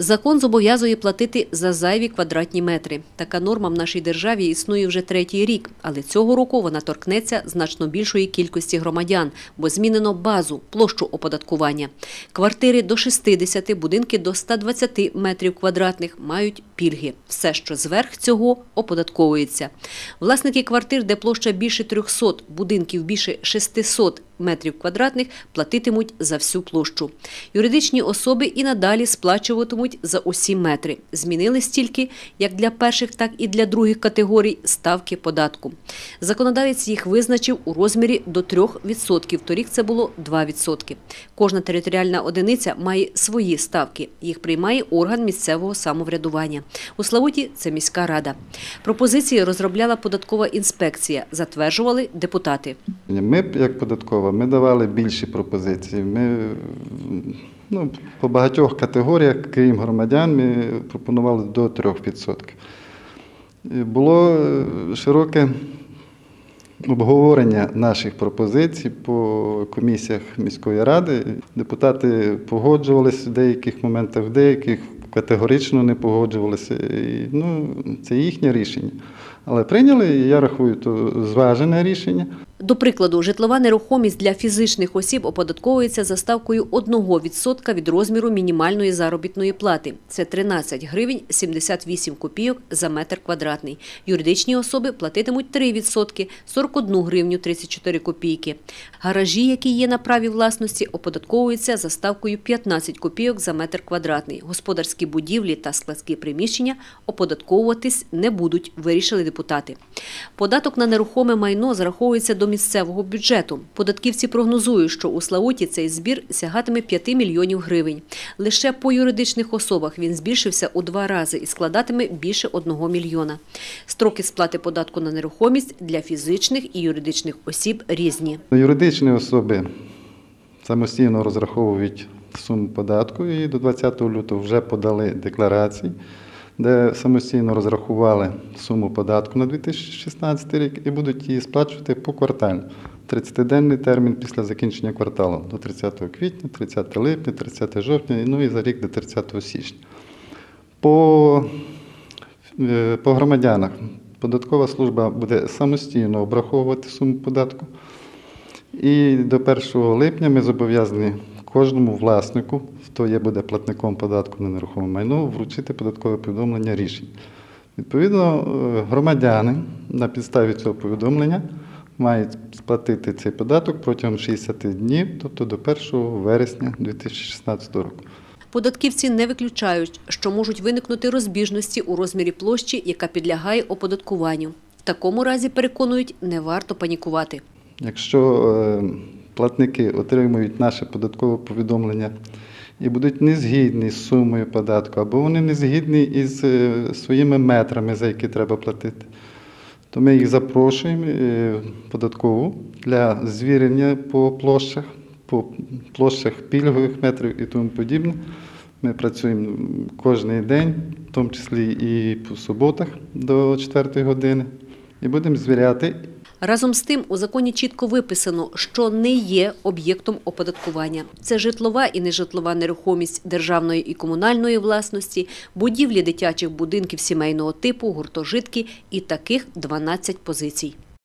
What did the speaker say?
Закон зобов'язує платити за зайві квадратні метри. Така норма в нашій державі існує вже третій рік, але цього року вона торкнеться значно більшої кількості громадян, бо змінено базу, площу оподаткування. Квартири до 60, будинки до 120 метрів квадратних мають пільги. Все, що зверх цього, оподатковується. Власники квартир, де площа більше 300, будинків більше 600 метрів квадратних, платитимуть за всю площу. Юридичні особи і надалі сплачуватимуть за усі метри. Змінили стільки, як для перших, так і для других категорій ставки податку. Законодавець їх визначив у розмірі до 3%. Торік це було 2%. Кожна територіальна одиниця має свої ставки. Їх приймає орган місцевого самоврядування. У Славуті це міська рада. Пропозиції розробляла податкова інспекція, затверджували депутати. Ми, як податкова, ми давали більші пропозиції. Ми ну, по багатьох категоріях, крім громадян, ми пропонували до 3%. Було е, широке обговорення наших пропозицій по комісіях міської ради. Депутати погоджувалися в деяких моментах, в деяких категорично не погоджувалися. І, ну, це їхнє рішення. Але прийняли, я рахую, то зважене рішення. До прикладу, житлова нерухомість для фізичних осіб оподатковується за ставкою 1% від розміру мінімальної заробітної плати. Це 13 гривень 78 копійок за метр квадратний. Юридичні особи платитимуть 3% – 41 гривню 34 копійки. Гаражі, які є на праві власності, оподатковуються за ставкою 15 копійок за метр квадратний. Господарські будівлі та складські приміщення оподатковуватись не будуть, вирішили депутати. Податок на нерухоме майно зараховується до місцевого бюджету. Податківці прогнозують, що у Славуті цей збір сягатиме 5 мільйонів гривень. Лише по юридичних особах він збільшився у два рази і складатиме більше 1 мільйона. Строки сплати податку на нерухомість для фізичних і юридичних осіб різні. Юридичні особи самостійно розраховують суму податку і до 20 лютого вже подали декларації, де самостійно розрахували суму податку на 2016 рік і будуть її сплачувати поквартально. 30-денний термін після закінчення кварталу до 30 квітня, 30 липня, 30 жовтня, ну і за рік до 30 січня. По, е, по громадянах податкова служба буде самостійно обраховувати суму податку. І до 1 липня ми зобов'язані кожному власнику, хто є буде платником податку на нерухоме майно, вручити податкове повідомлення рішень. Відповідно, е, громадяни на підставі цього повідомлення мають сплатити цей податок протягом 60 днів, тобто до 1 вересня 2016 року. Податківці не виключають, що можуть виникнути розбіжності у розмірі площі, яка підлягає оподаткуванню. В такому разі, переконують, не варто панікувати. Якщо е, платники отримують наше податкове повідомлення і будуть не згідні з сумою податку, або вони не згідні із е, своїми метрами, за які треба платити, то ми їх запрошуємо е, податкову для звірення по площах, по площах пільгових метрів і тому подібне. Ми працюємо кожен день, в тому числі і по суботах до 4 години, і будемо звіряти Разом з тим, у законі чітко виписано, що не є об'єктом оподаткування. Це житлова і нежитлова нерухомість державної і комунальної власності, будівлі дитячих будинків сімейного типу, гуртожитки і таких 12 позицій.